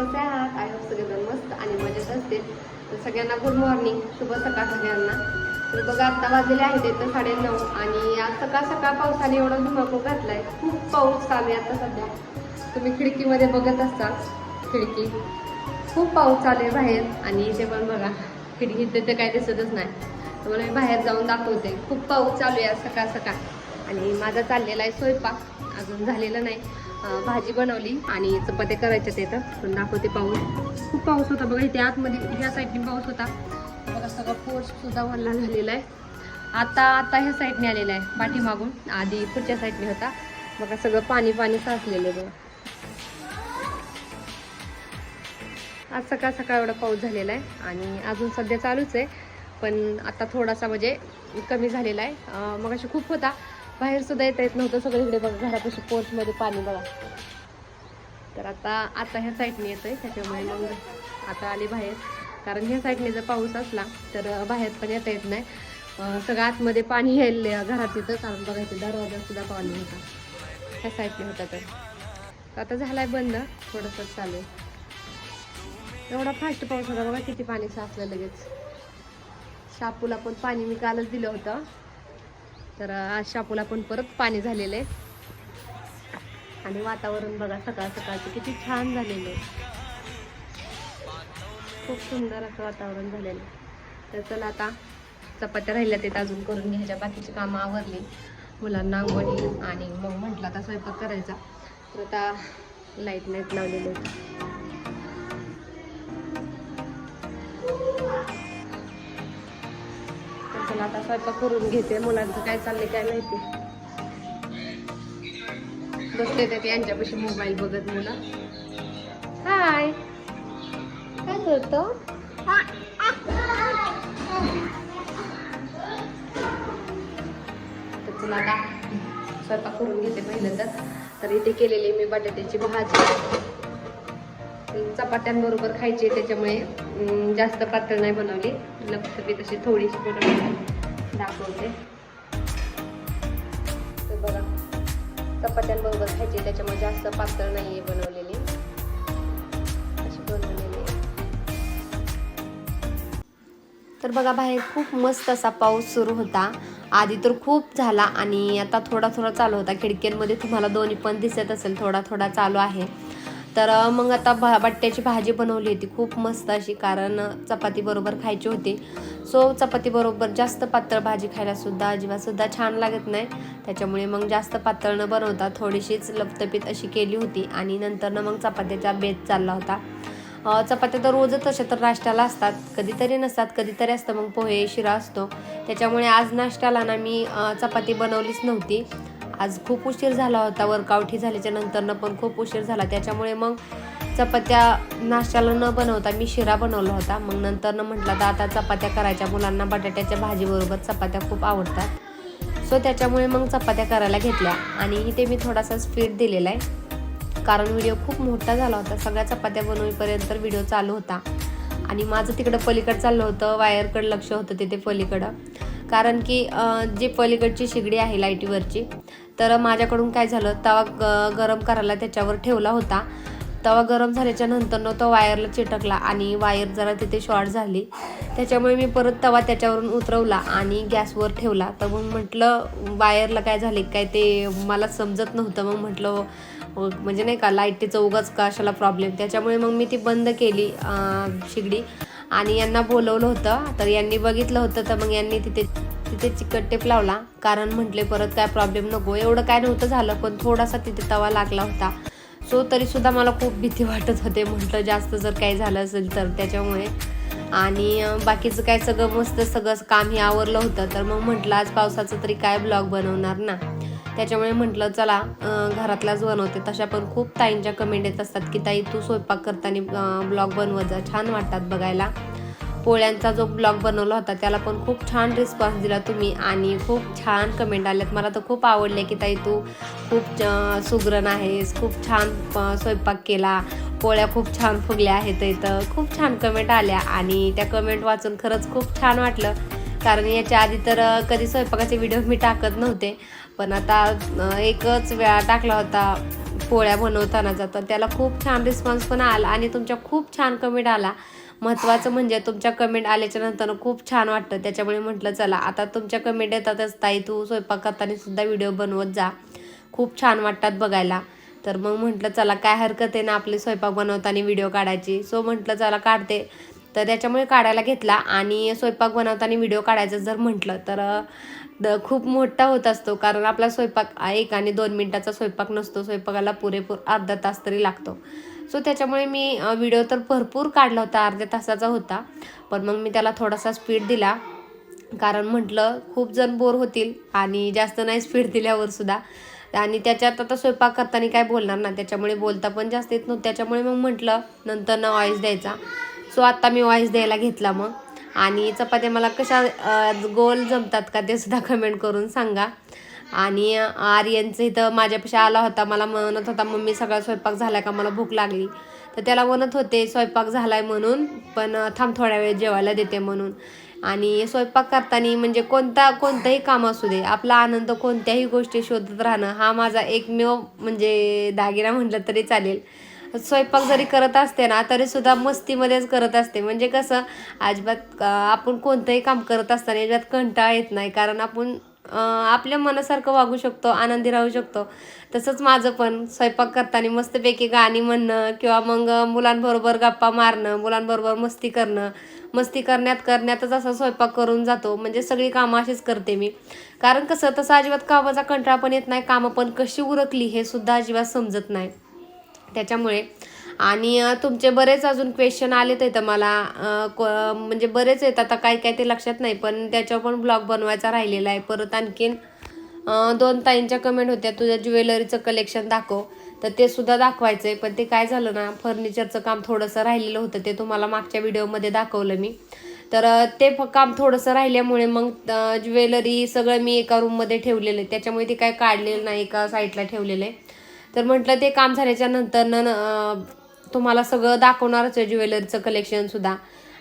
कसे आहात I hope सगळेजण मस्त आणि मजेत असतील तर सगळ्यांना गुड मॉर्निंग शुभ सकाळ सगळ्यांना. तर बघा आत्ता वाजलेले आहेत इथं साडेनऊ आणि आज सकाळ सकाळ पावसाने एवढा घातला घातलाय. खूप पाऊस चालू आहे आता सध्या. तुम्ही खिडकीमध्ये बघत असाल खिडकी. खूप पाऊस चालू आहे बाहेर आणि इथे पण बघा खिडकीत तर काही दिसतच नाही. तुम्हाला मी बाहेर जाऊन दाखवते. खूप पाऊस चालू आहे आज सकाळ सकाळ. आणि माझा चाललेला आहे स्वयंपाक. अजून झालेला नाही. भाजी बनवली आणि चपात्या करायच्या तिथं पण दाखवते पाऊस. खूप पाऊस होता बघा इथे आतमध्ये ह्या साईडने पाऊस होता. बघा सगळं पोर्ससुद्धा वल्ला झालेला आहे. आता आता ह्या साईडने आलेला आहे पाठीमागून. आधी पुढच्या साईडने होता. बघा सगळं पाणी पाणी साचलेलं आहे बघा. आज सकाळ सकाळ एवढा पाऊस झालेला आहे आणि अजून सध्या चालूच आहे. पण आता थोडासा म्हणजे कमी झालेला आहे. मग अशी खूप होता. बाहेर सुद्धा येता येत नव्हतं. सगळं इकडे बघा घरापाशी पोर्चमध्ये पाणी बघा. तर आता आता ह्या साईडने येतंय त्याच्यामुळे मग आता आले बाहेर. कारण ह्या साईडने जर पाऊस असला तर बाहेर पण येता येत नाही. सगळं आतमध्ये पाणी यायला घरात येतं कारण बघायचं दरवाजा सुद्धा पाणी होता. ह्या साईडने होता तर तर आता झालाय बंद. थोडंसं चालू. आहे एवढा फास्ट पाऊस होता बघा किती पाणी साचलं लगेच. शापूला पण पाणी मी कालच दिलं होतं. तर आज शापूला पण परत पाणी झालेलं आहे. आणि वातावरण बघा सकाळ सकाळचं किती छान झालेलं आहे. खूप सुंदर असं वातावरण झालेलं आहे. तर चला आता चपात्या राहिल्या ते अजून करून घ्यायच्या. बाकीची कामं आवरली. मुलांना आंघोळी आणि मग म्हटलं आता स्वयंपाक करायचा. तर आता लाइट नाहीत लावलेले चला आता स्वयंपाक करून घेते. मुलांचं काय चाललंय काय माहिती. बसले ते यांच्यापाशी मोबाईल बघत मुलं. हाय काय करतो? तर चला आता स्वयंपाक करून घेते पहिलं तर. तर इथे केलेली मी बटाट्याची भाजी. चपात्यांबरोबर खायची आहे, त्याच्यामुळे जास्त पातळ नाही बनवली. लपसपी तशी थोडीशी बनवली. दाखवते. तर बघा चपात्यांबरोबर खायची आहे, त्याच्यामुळे जास्त पातळ नाही आहे बनवलेली. अशी बनवलेली. तर बघा बाहेर खूप मस्त असा पाऊस सुरू होता. आधी तर खूप झाला आणि आता थोडा थोडा चालू होता. खिडक्यांमध्ये तुम्हाला दोन्ही पण दिसत असेल थोडा थोडा चालू आहे. तर मग आता भा बट्ट्याची भाजी बनवली होती. खूप मस्त अशी कारण चपाती बरोबर खायची होती. सो चपाती बरोबर जास्त पातळ भाजी खायला सुद्धा अजिबात सुद्धा छान लागत नाही. त्याच्यामुळे मग जास्त पातळ न बनवता थोडीशीच लपतपीत अशी केली होती आणि नंतर मग चपात्याचा बेत चालला होता. चपात्या तर रोजच तशा तर नाश्त्याला असतात. कधीतरी नसतात कधीतरी असतं. मग पोहे शिरा असतो. त्याच्यामुळे आज नाश्त्याला ना मी चपाती बनवलीच नव्हती. आज खूप उशीर झाला होता वर्कआउट ही झाल्याच्या नंतरनं पण खूप उशीर झाला. त्याच्यामुळे मग चपात्या नाश्त्याला न बनवता मी शिरा बनवला होता. मग नंतरनं म्हटलं तर आता चपात्या करायच्या मुलांना बटाट्याच्या भाजीबरोबर चपात्या खूप आवडतात. सो त्याच्यामुळे मग चपात्या करायला घेतल्या. आणि इथे मी थोडासा स्पीड दिलेला आहे. कारण व्हिडिओ खूप मोठा झाला होता. सगळ्या चपात्या बनवईपर्यंत व्हिडिओ चालू होता. आणि माझं तिकडं पलीकडं चाललं होतं. वायरकडं लक्ष होतं तिथे पलीकडं. कारण की जे पलीकडची शेगडी आहे लाईटीवरची तर माझ्याकडून काय झालं तवा ग गरम करायला त्याच्यावर ठेवला होता. तवा गरम झाल्याच्या नंतरनं तो वायरला चिटकला आणि वायर जरा तिथे शॉर्ट झाली. त्याच्यामुळे मी परत तवा त्याच्यावरून उतरवला आणि गॅसवर ठेवला. तर मग म्हटलं वायरला काय झाले काय ते मला समजत नव्हतं. मग म्हटलं म्हणजे नाही का लाईटीचं उगाच कशाला प्रॉब्लेम त्याच्यामुळे मग मी ती बंद केली शेगडी शिगडी. आणि यांना बोलवलं होतं. तर यांनी बघितलं होतं तर मग यांनी तिथे तिथे चिकट टेप लावला. कारण म्हटले परत काय प्रॉब्लेम नको. एवढं काय नव्हतं झालं पण थोडासा तिथे तवा लागला होता. सो तरीसुद्धा मला खूप भीती वाटत होते. म्हटलं जास्त जर काही झालं असेल तर त्याच्यामुळे. आणि बाकीचं काय सगळं मस्त सगळं काम हे आवरलं होतं. तर मग म्हटलं आज पावसाचं तरी काय ब्लॉग बनवणार ना? त्याच्यामुळे म्हटलं चला घरातल्याच घरातलाच बनवते. तशा पण खूप ताईंच्या कमेंट येत असतात की ताई तू स्वयंपाक करताना ब्लॉग बनवत जा. छान वाटतात बघायला. पोळ्यांचा जो ब्लॉग बनवला होता त्याला पण खूप छान रिस्पॉन्स दिला तुम्ही आणि खूप छान कमेंट आल्यात. मला तर खूप आवडले की ताई तू खूप सुग्रण आहेस. खूप छान स्वयंपाक केला. पोळ्या खूप छान फुगल्या आहेत इथं. खूप छान कमेंट आल्या आणि त्या कमेंट वाचून खरंच खूप छान वाटलं. कारण याच्या आधी तर कधी स्वयंपाकाचे व्हिडिओ मी टाकत नव्हते. पण आता एकच वेळा टाकला होता पोळ्या बनवताना तर त्याला खूप छान रिस्पॉन्स पण आला आणि तुमच्या खूप छान कमेंट आला. महत्त्वाचं म्हणजे तुमच्या कमेंट आल्याच्यानंतर खूप छान वाटतं. त्याच्यामुळे म्हटलं चला आता तुमच्या कमेंट येतातच ताई. तू स्वयंपाक करताना सुद्धा व्हिडिओ बनवत जा. खूप छान वाटतात बघायला. तर मग म्हटलं चला काय हरकत आहे ना आपले स्वयंपाक बनवताना व्हिडिओ काढायची? सो म्हटलं चला काढते. तर त्याच्यामुळे काढायला घेतला आणि स्वयंपाक बनवताना व्हिडिओ काढायचं जर म्हटलं तर द खूप मोठा होत असतो कारण आपला स्वयंपाक एक आणि दोन मिनटाचा स्वयंपाक नसतो. स्वयंपाकाला पुरेपूर अर्धा तास तरी लागतो. सो त्याच्यामुळे मी व्हिडिओ तर भरपूर काढला होता. अर्ध्या तासाचा होता. पण मग मी त्याला थोडासा स्पीड दिला. कारण म्हटलं खूप जण बोर होतील आणि जास्त नाही स्पीड दिल्यावर सुद्धा. आणि त्याच्यात आता स्वयंपाक करताना काय बोलणार ना त्याच्यामुळे बोलता पण जास्त येत नव्हतं. त्याच्यामुळे मग म्हटलं नंतर ना वॉईस द्यायचा. सो आत्ता मी वॉईस द्यायला घेतला मग. आणि चपात्या मला कशा गोल जमतात का ते सुद्धा कमेंट करून सांगा. आणि आर्यनचं इथं माझ्यापेक्षा आला होता मला म्हणत होता मम्मी सगळा स्वयंपाक झाला का? मला भूक लागली. तर त्याला म्हणत होते स्वयंपाक झालाय म्हणून पण थांब थोड्या वेळ जेवायला देते म्हणून. आणि स्वयंपाक करताना म्हणजे कोणता कोणतंही काम असू दे आपला आनंद कोणत्याही गोष्टी शोधत राहणं हा माझा एकमेव म्हणजे दागिना म्हटलं तरी चालेल. स्वयंपाक जरी करत असते ना तरी सुद्धा मस्तीमध्येच करत असते. म्हणजे कसं अजिबात आपण कोणतंही काम करत असताना याच्यात कंटाळा येत नाही. कारण आपण आपल्या मनासारखं वागू शकतो आनंदी राहू शकतो. तसंच माझं पण स्वयंपाक करताना मस्तपैकी गाणी म्हणणं किंवा मग मुलांबरोबर गप्पा मारणं मुलांबरोबर मस्ती करणं. मस्ती करण्यात करण्यातच असा स्वयंपाक करून जातो. म्हणजे सगळी कामं अशीच करते मी. कारण कसं तसं अजिबात कामाचा कंटाळा पण येत नाही. कामं पण कशी उरकली हे सुद्धा अजिबात समजत नाही. त्याच्यामुळे. आणि तुमचे बरेच अजून क्वेश्चन आलेत आहेत मला. म्हणजे बरेच आहेत. आता काय काय ते लक्षात नाही पण त्याच्यावर पण ब्लॉग बनवायचा राहिलेला आहे. परत आणखीन दोन ताईंच्या कमेंट होत्या तुझ्या ज्वेलरीचं कलेक्शन दाखव. तर ते सुद्धा दाखवायचं आहे पण ते काय झालं ना फर्निचरचं काम थोडंसं राहिलेलं होतं. ते तुम्हाला मागच्या व्हिडिओमध्ये दाखवलं मी. तर ते काम थोडंसं राहिल्यामुळे मग ज्वेलरी सगळं मी एका रूममध्ये ठेवलेलं आहे. त्याच्यामुळे ते काय काढलेलं नाही एका साईडला ठेवलेलं आहे. तर म्हटलं ते काम झाल्याच्यानंतर न तुम्हाला सगळं दाखवणारच आहे ज्वेलरीचं कलेक्शनसुद्धा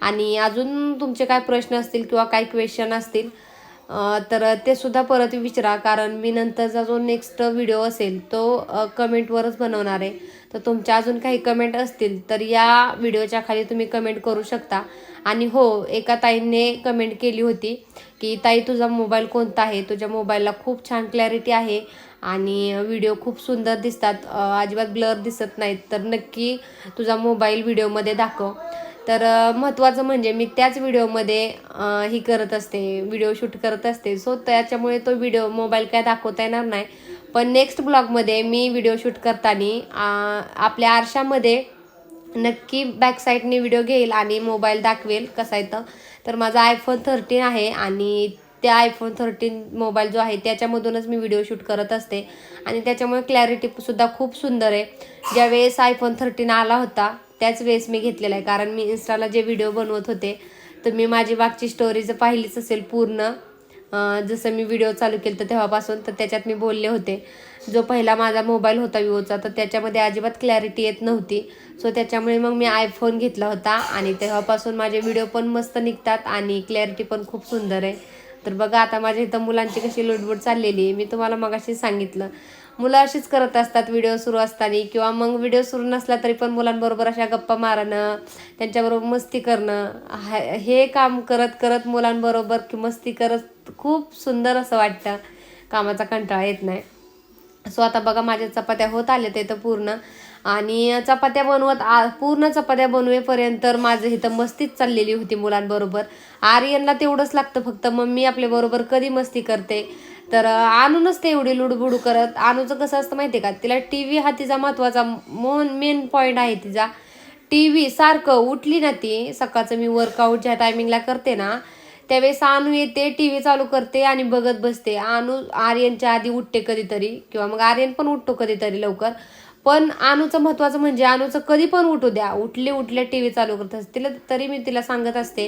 आणि अजून तुमचे काय प्रश्न असतील किंवा काय क्वेश्चन असतील तर ते सुद्धा परत विचारा कारण मी नंतरचा जो नेक्स्ट व्हिडिओ असेल तो कमेंटवरच बनवणार आहे. तर तुमच्या अजून काही कमेंट असतील तर या व्हिडिओच्या खाली तुम्ही कमेंट करू शकता. आणि हो एका ताईने कमेंट केली होती की ताई तुझा मोबाईल कोणता आहे? तुझ्या मोबाईलला खूप छान क्लॅरिटी आहे. आणि व्हिडिओ खूप सुंदर दिसतात. अजिबात ब्लर दिसत नाहीत. तर नक्की तुझा मोबाईल व्हिडिओमध्ये दाखव. तर महत्त्वाचं म्हणजे मी त्याच व्हिडिओमध्ये ही करत असते व्हिडिओ शूट करत असते. सो त्याच्यामुळे तो व्हिडिओ मोबाईल काय दाखवता येणार नाही. पण नेक्स्ट ब्लॉगमध्ये मी व्हिडिओ शूट करताना आपल्या आरशामध्ये नक्की बॅक साईडने व्हिडिओ घेईल आणि मोबाईल दाखवेल कसा येतं. तर माझा आयफोन थर्टीन आहे आणि त्या आयफोन थर्टीन मोबाईल जो आहे त्याच्यामधूनच मी व्हिडिओ शूट करत असते. आणि त्याच्यामुळे क्लॅरिटीसुद्धा खूप सुंदर आहे. ज्यावेळेस आयफोन थर्टीन आला होता त्याच वेळेस मी घेतलेला आहे. कारण मी इन्स्टाला जे व्हिडिओ बनवत होते तर मी माझी मागची स्टोरी जर पाहिलीच असेल पूर्ण जसं मी व्हिडिओ चालू केलं तर तेव्हापासून तर त्याच्यात मी बोलले होते जो पहिला माझा मोबाईल होता विवोचा तर त्याच्यामध्ये अजिबात क्लॅरिटी येत नव्हती. सो त्याच्यामुळे मग मी आयफोन घेतला होता आणि तेव्हापासून माझे व्हिडिओ पण मस्त निघतात आणि क्लॅरिटी पण खूप सुंदर आहे. तर बघा आता माझ्या इथं मुलांची कशी लुडबुड चाललेली आहे. मी तुम्हाला मगाशी सांगितलं. मुलं अशीच करत असतात व्हिडिओ सुरू असताना. किंवा मग व्हिडिओ सुरू नसला तरी पण मुलांबरोबर अशा गप्पा मारणं त्यांच्याबरोबर मस्ती करणं हे काम करत करत मुलांबरोबर की मस्ती करत खूप सुंदर असं वाटतं. कामाचा कंटाळा येत नाही. सो आता बघा माझ्या चपात्या होत आल्या ते तर पूर्ण. आणि चपात्या बनवत आ पूर्ण चपात्या बनवेपर्यंत माझं इथं मस्तीच चाललेली होती मुलांबरोबर. आर्यनला तेवढंच लागतं फक्त मम्मी आपल्याबरोबर कधी मस्ती करते? तर आणूनच ते एवढी लुडबुडू करत. आणूचं कसं असतं माहिती आहे का? तिला टी व्ही हा तिचा महत्त्वाचा मोन मेन पॉईंट आहे तिचा. टी व्ही सारखं उठली ना ती सकाळचं मी वर्कआउट ज्या टायमिंगला करते ना त्यावेळेस आणू येते टी व्ही चालू करते आणि बघत बसते. आणू आर्यनच्या आधी उठते कधीतरी किंवा मग आर्यन पण उठतो कधीतरी लवकर. पण अनुचं महत्त्वाचं म्हणजे अनुचं कधी पण उठू द्या. उठले उठले टी व्ही चालू करत असते. तिला तरी मी तिला सांगत असते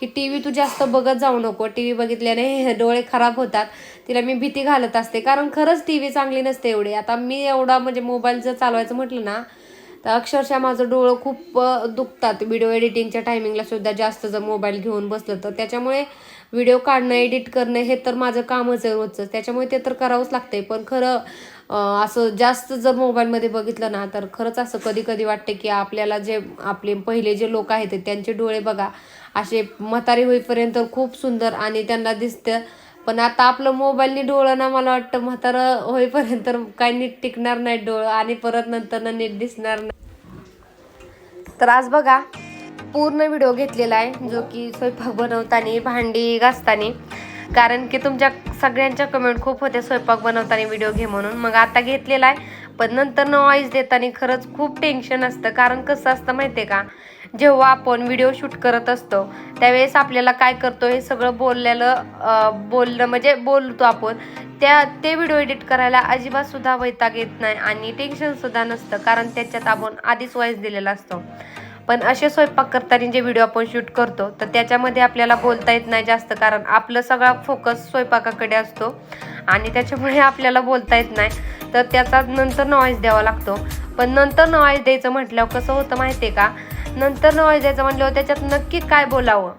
की टी व्ही तू जास्त बघत जाऊ नको. टी व्ही बघितल्याने डोळे खराब होतात. तिला मी भीती घालत असते. कारण खरंच टी व्ही चांगली नसते एवढी. आता मी एवढा म्हणजे मोबाईल जर चालवायचं म्हटलं ना तर अक्षरशः माझं डोळं खूप दुखतात. व्हिडिओ एडिटिंगच्या टायमिंगला सुद्धा जास्त जर मोबाईल घेऊन बसलं तर. त्याच्यामुळे व्हिडिओ काढणं एडिट करणं हे तर माझं कामच आहे रोजचं. त्याच्यामुळे ते तर करावंच लागतंय. पण खरं असं जास्त जर मोबाईलमध्ये बघितलं ना तर खरंच असं कधी कधी वाटते की आपल्याला जे आपले पहिले जे लोक आहेत त्यांचे डोळे बघा असे म्हातारे होईपर्यंत खूप सुंदर आणि त्यांना दिसतं. पण आता आपलं मोबाईलनी डोळं ना मला वाटतं म्हातारं होईपर्यंत काही नीट टिकणार नाही डोळं आणि परत नंतर ना नीट दिसणार नाही. तर आज बघा पूर्ण व्हिडिओ घेतलेला आहे जो की स्वयंपाक बनवताना भांडी घासताना. कारण की तुमच्या सगळ्यांच्या कमेंट खूप होते स्वयंपाक बनवताना व्हिडिओ घे म्हणून. मग आता घेतलेला आहे पण नंतर न देताना खरंच खूप टेन्शन असतं. कारण कसं असतं माहिती आहे का? जेव्हा आपण व्हिडिओ शूट करत असतो त्यावेळेस आपल्याला काय करतो हे सगळं बोललेलं बोलणं म्हणजे बोलतो आपण. त्या ते व्हिडिओ एडिट करायला अजिबात सुद्धा वैताग येत नाही आणि टेन्शन सुद्धा नसतं. कारण त्याच्यात आपण आधीच वॉईस दिलेला असतो. पण असे स्वयंपाक करताना जे व्हिडिओ आपण शूट करतो तर त्याच्यामध्ये आपल्याला बोलता येत नाही जास्त कारण आपलं सगळा फोकस स्वयंपाकाकडे असतो आणि त्याच्यामुळे आपल्याला बोलता येत नाही. तर त्याचा नंतर नॉईज द्यावा लागतो. पण नंतर नॉईज द्यायचं म्हटल्यावर कसं होतं माहिती आहे का? नंतर नॉईज द्यायचं म्हटल्यावर त्याच्यात नक्की काय बोलावं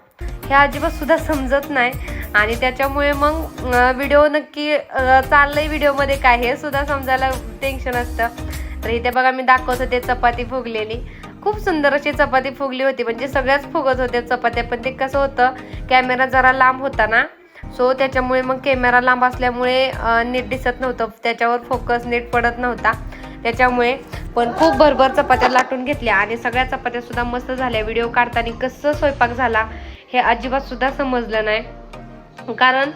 हे अजिबात सुद्धा समजत नाही. आणि त्याच्यामुळे मग व्हिडिओ नक्की चाललंय व्हिडिओमध्ये काय हे सुद्धा समजायला टेन्शन असतं. तर इथे बघा मी दाखवत होते चपाती फुगलेली. खूप सुंदर अशी चपाती फुगली होती. म्हणजे सगळ्याच फुगत होत्या चपात्या पण ते कसं होतं कॅमेरा जरा लांब होता ना सो त्याच्यामुळे मग कॅमेरा लांब असल्यामुळे नीट दिसत नव्हतं. त्याच्यावर फोकस नीट पडत नव्हता. त्याच्यामुळे पण खूप भरभर चपात्या लाटून घेतल्या आणि सगळ्या चपात्या सुद्धा मस्त झाल्या. व्हिडिओ काढताना कसं स्वयंपाक झाला हे अजिबात सुद्धा समजलं नाही. कारण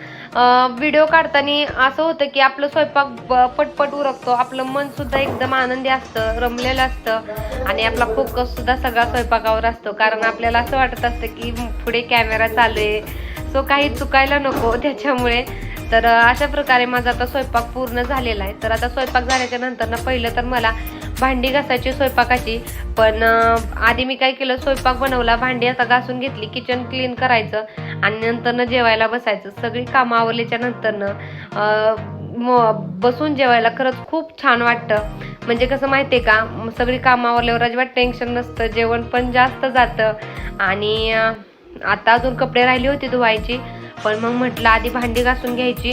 व्हिडिओ काढताना असं होतं की आपलं स्वयंपाक ब- पटपट उरकतो. आपलं मन सुद्धा एकदम आनंदी असतं रमलेलं असतं. आणि आपला फोकस सुद्धा सगळा स्वयंपाकावर असतो. कारण आपल्याला असं वाटत असतं की पुढे कॅमेरा चालू आहे. सो काही चुकायला नको त्याच्यामुळे. तर अशा प्रकारे माझा आता स्वयंपाक पूर्ण झालेला आहे. तर आता स्वयंपाक झाल्याच्यानंतर ना पहिलं तर मला भांडी घासायची स्वयंपाकाची. पण आधी मी काय केलं स्वयंपाक बनवला भांडी आता घासून घेतली किचन क्लीन करायचं. आणि नंतरनं जेवायला बसायचं. सगळी कामं आवरल्याच्या नंतरनं म- बसून जेवायला खरंच खूप छान वाटतं. म्हणजे कसं माहिती आहे का सगळी कामं आवरल्यावर अजिबात टेन्शन नसतं जेवण पण जास्त जातं. आणि आता अजून कपडे राहिली होती धुवायची पण मग म्हटलं आधी भांडी घासून घ्यायची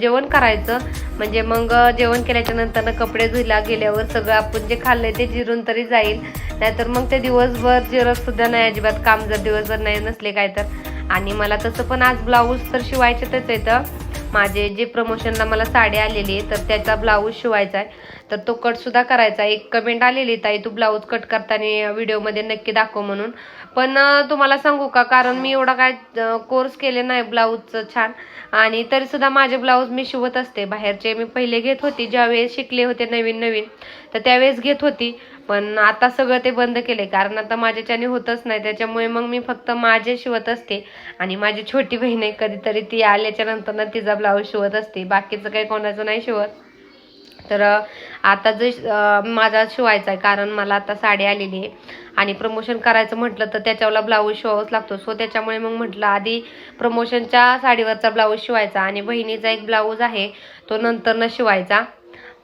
जेवण करायचं. म्हणजे मग जेवण केल्याच्या नंतरनं कपडे धुयला गेल्यावर सगळं आपण जे खाल्लंय ते जिरून तरी जाईल. नाहीतर मग ते दिवसभर जिरत सुद्धा नाही अजिबात काम जर दिवसभर नाही नसले काय तर. आणि मला तसं पण आज ब्लाऊज तर शिवायचेच येतं माझे जे प्रमोशनला मला साडी आलेली आहे तर त्याचा ब्लाऊज शिवायचा आहे. तर तो कटसुद्धा करायचा आहे. एक कमेंट आलेली ताई तू ब्लाऊज कट करताना व्हिडिओमध्ये नक्की दाखव म्हणून. पण तुम्हाला सांगू का? कारण मी एवढा काय कोर्स केले नाही ब्लाऊजचं छान. आणि तरीसुद्धा माझे ब्लाऊज मी शिवत असते. बाहेरचे मी पहिले घेत होती. ज्यावेळेस शिकले होते नवीन नवीन तर त्यावेळेस घेत होती. पण आता सगळं ते बंद केले कारण आता माझ्याच्याने होतच नाही. त्याच्यामुळे मग मी फक्त माझे शिवत असते. आणि माझी छोटी बहीण आहे कधीतरी ती आल्याच्यानंतर ना तिचा ब्लाऊज शिवत असते. बाकीचं काही कोणाचं नाही शिवत. तर आता जे माझा शिवायचा आहे कारण मला आता साडी आलेली आहे. आणि प्रमोशन करायचं म्हटलं तर त्याच्यावरला ब्लाऊज शिवावाच लागतो. सो त्याच्यामुळे मग म्हटलं आधी प्रमोशनच्या साडीवरचा ब्लाऊज शिवायचा. आणि बहिणीचा एक ब्लाऊज आहे तो नंतरनं शिवायचा.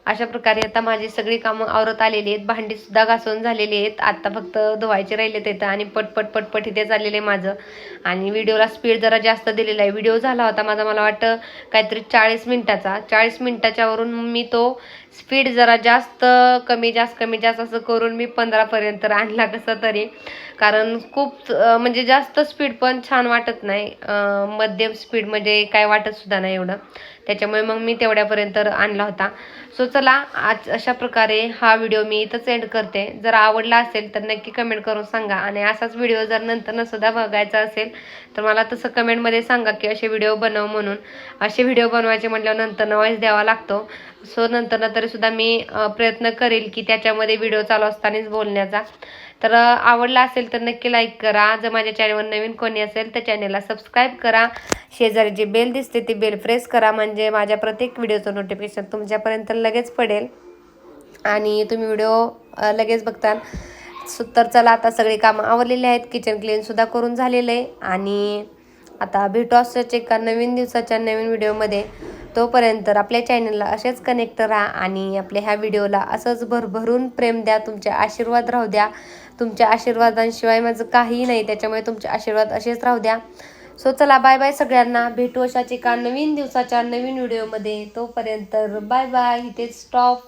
अशा प्रकारे आता माझी सगळी कामं आवरत आलेली आहेत. भांडी सुद्धा घासून झालेली आहेत. आता फक्त धुवायचे राहिलेत येतं आणि पटपट पटपट इथे चाललेलं आहे माझं. आणि व्हिडिओला स्पीड जरा जास्त दिलेला आहे. व्हिडिओ झाला होता माझा मला वाटतं काहीतरी चाळीस मिनिटाचा. चाळीस मिनिटाच्यावरून मी तो स्पीड जरा जास्त कमी जास्त कमी जास्त असं करून मी पंधरापर्यंत आणला कसं तरी. कारण खूप म्हणजे जास्त स्पीड पण छान वाटत नाही. मध्यम स्पीड म्हणजे काय वाटत सुद्धा नाही एवढं. त्याच्यामुळे मग मी तेवढ्यापर्यंत आणला होता. सो चला आज अशा प्रकारे हा व्हिडिओ मी इथंच एंड करते. जर आवडला असेल तर नक्की कमेंट करून सांगा. आणि असाच व्हिडिओ जर नंतर सुद्धा बघायचा असेल तर मला तसं कमेंटमध्ये सांगा की असे व्हिडिओ बनव म्हणून. असे व्हिडिओ बनवायचे म्हटल्यावर नंतर वॉइस द्यावा लागतो. सो नंतर तरी सुद्धा मी प्रयत्न करेल की त्याच्यामध्ये व्हिडिओ चालू असतानाच बोलण्याचा. तर आवडला असेल तर नक्की लाईक करा. जर माझ्या चॅनलवर नवीन कोणी असेल तर चॅनलला सबस्क्राईब करा. शेजारी जे बेल दिसते ती बेल प्रेस करा. म्हणजे माझ्या प्रत्येक व्हिडिओचं नोटिफिकेशन तुमच्यापर्यंत लगेच पडेल. आणि तुम्ही व्हिडिओ लगेच बघताल. तर चला आता सगळी कामं आवरलेली आहेत. किचन क्लीनसुद्धा करून झालेलं आहे. आणि आता भेटू असंच एका नवीन दिवसाच्या नवीन व्हिडिओमध्ये. तोपर्यंत आपल्या चॅनलला असेच कनेक्ट राहा आणि आपल्या ह्या व्हिडिओला असंच भरभरून प्रेम द्या तुमचे आशीर्वाद राहू द्या. तुमच्या आशीर्वादांशिवाय माझं काहीही नाही त्याच्यामुळे तुमचे आशीर्वाद असेच राहू द्या. सो चला बाय बाय सगळ्यांना. भेटू अशाच एका नवीन दिवसाच्या नवीन व्हिडिओमध्ये. तोपर्यंत बाय बाय इथे स्टॉप